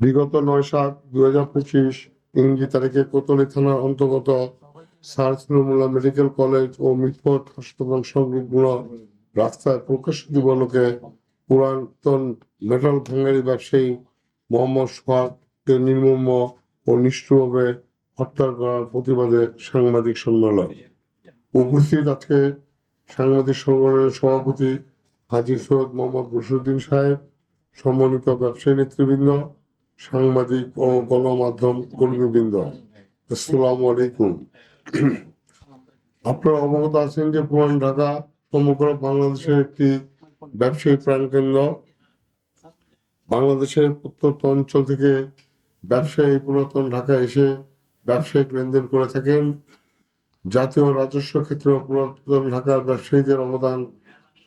বিগত নয় সাত, দুই হাজার পঁচিশ ইংরেজি তারিখে কোতলি থানার অন্তর্গত সার্চ নমুলা মেডিকেল কলেজ ও মিটফোর্ড হাসপাতাল সংলগ্ন রাস্তায় প্রকাশ্য দিবলোকে পুরাতন মেটাল ভাঙ্গারি ব্যবসায়ী মোহাম্মদ সোহাগকে নির্মম ও নিষ্ঠুরভাবে হত্যা করার প্রতিবাদে সাংবাদিক সম্মেলন। উপস্থিত আজকে সাংবাদিক সম্মেলনের সভাপতি হাজির সৈয়দ মোহাম্মদ বসিরুদ্দিন সাহেব, সম্মানিত ব্যবসায়ী নেতৃবৃন্দ সাংবাদিক ও গণমাধ্যম কর্মীবৃন্দ, আসসালামু আলাইকুম। আপনারা অবগত আছেন যে পুরান ঢাকা সমগ্র বাংলাদেশের একটি ব্যবসায়ী প্রাণকেন্দ্র বাংলাদেশের প্রত্যন্ত অঞ্চল থেকে ব্যবসায়ী পুরাতন ঢাকা এসে ব্যবসায়িক লেনদেন করে থাকেন। জাতীয় রাজস্ব ক্ষেত্রে পুরাতন ঢাকার ব্যবসায়ীদের অবদান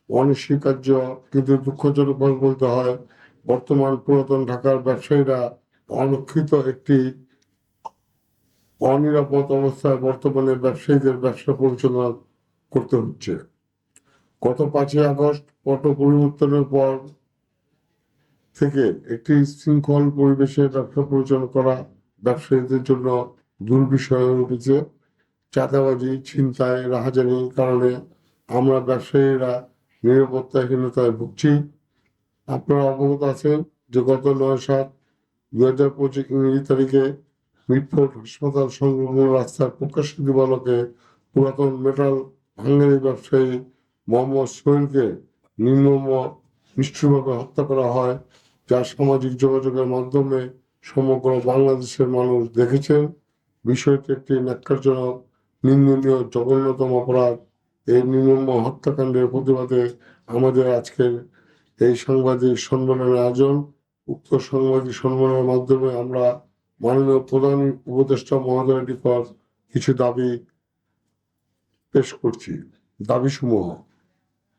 অনস্বীকার্য, কিন্তু দুঃখজনকভাবে বলতে হয় বর্তমান পুরাতন ঢাকার ব্যবসায়ীরা অরক্ষিত একটি অনিরাপদ অবস্থায় বর্তমানে ব্যবসায়ীদের ব্যবসা পরিচালনা করতে হচ্ছে। গত পাঁচই আগস্ট পট পরিবর্তনের পর থেকে একটি শৃঙ্খল পরিবেশে ব্যবসা পরিচালনা করা ব্যবসায়ীদের জন্য দুর্বিষয় হয়ে উঠেছে। চাঁদাবাজি, ছিনতাই, রাহাজানির কারণে আমরা ব্যবসায়ীরা নিরাপত্তাহীনতায় ভুগছি। আপনারা অবগত আছেন যে গত নয় সাত দুই হাজার পঁচিশ ইংরেজি তারিখে মিটফোর্ড হাসপাতাল সংলগ্ন রাস্তার প্রকাশ্য দিবালকে পুরাতন মেটাল ভাঙ্গারি ব্যবসায়ী মোহাম্মদ সোহেলকে নির্মম নিষ্ঠুরভাবে হত্যা করা হয়, যা সামাজিক যোগাযোগের মাধ্যমে সমগ্র বাংলাদেশের মানুষ দেখেছেন। বিষয়টি একটি ন্যাক্কারজনক, নিন্দনীয়, জঘন্যতম অপরাধ। এই নির্মম হত্যাকাণ্ডের প্রতিবাদে আমাদের আজকের এই সাংবাদিক সম্মেলনের আয়োজন, উক্ত সাংবাদিক সম্মেলনের মাধ্যমে আমরা মাননীয় প্রধান উপদেষ্টা মহোদয়ের নিকট কিছু দাবি পেশ করছি। দাবি সমূহ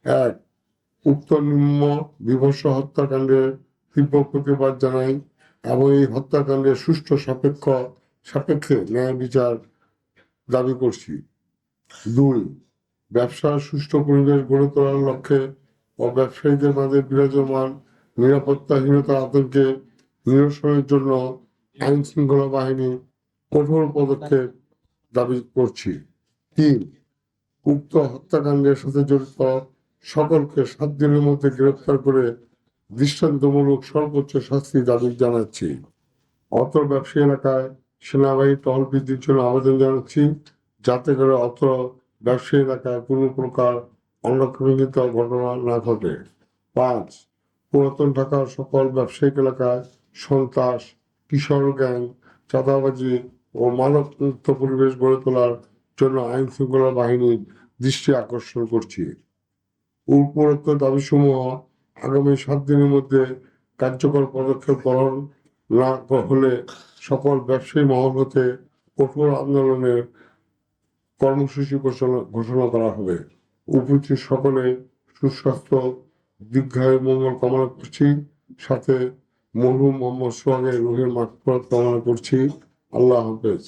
এক, উক্ত নিম্ন বিভৎস হত্যাকাণ্ডের তীব্র প্রতিবাদ জানাই এবং এই হত্যাকাণ্ডের সুষ্ঠু সাপেক্ষ, সাপেক্ষে ন্যায় বিচার দাবি করছি। দুই, ব্যবসার সুষ্ঠু পরিবেশ গড়ে তোলার লক্ষ্যে ও ব্যবসায়ীদের মাঝে বিরাজমান নিরাপত্তাহীনতার আতঙ্কে নিরসনের জন্য আইন শৃঙ্খলা বাহিনী কঠোর পদক্ষেপ দাবি করছি। তিন, উক্ত হত্যাকাণ্ডের সাথে জড়িত সকলকে সাত দিনের মধ্যে গ্রেফতার করে দৃষ্টান্তমূলক সর্বোচ্চ শাস্তি দাবি জানাচ্ছি। অত ব্যবসায়ী এলাকায় সেনাবাহিনী টহল বৃদ্ধির জন্য আবেদন জানাচ্ছি, যাতে করে অত ব্যবসায়ী এলাকায় কোনো প্রকার অনাকাঙ্ক্ষিত ঘটনা না ঘটে। পাঁচ, পুরাতন ঢাকার সকল ব্যবসায়িক এলাকায় সন্ত্রাস, কিশোর গ্যাং, চাঁদাবাজি ও মানবমুক্ত পরিবেশ গড়ে তোলার জন্য আইন শৃঙ্খলা বাহিনীর দৃষ্টি আকর্ষণ করছি। উপরোক্ত দাবিসমূহ আগামী সাত দিনের মধ্যে কার্যকর পদক্ষেপ গ্রহণ না হলে সকল ব্যবসায়ী মহল হতে কঠোর আন্দোলনের কর্মসূচি ঘোষণা ঘোষণা করা হবে। উপস্থিত সকলে সুস্বাস্থ্য, দীর্ঘায় মঙ্গল কামনা করছি। সাথে মরহুম মোহাম্মদ সোহাগের রুহের মাঠ কামনা করছি। আল্লাহ হাফেজ।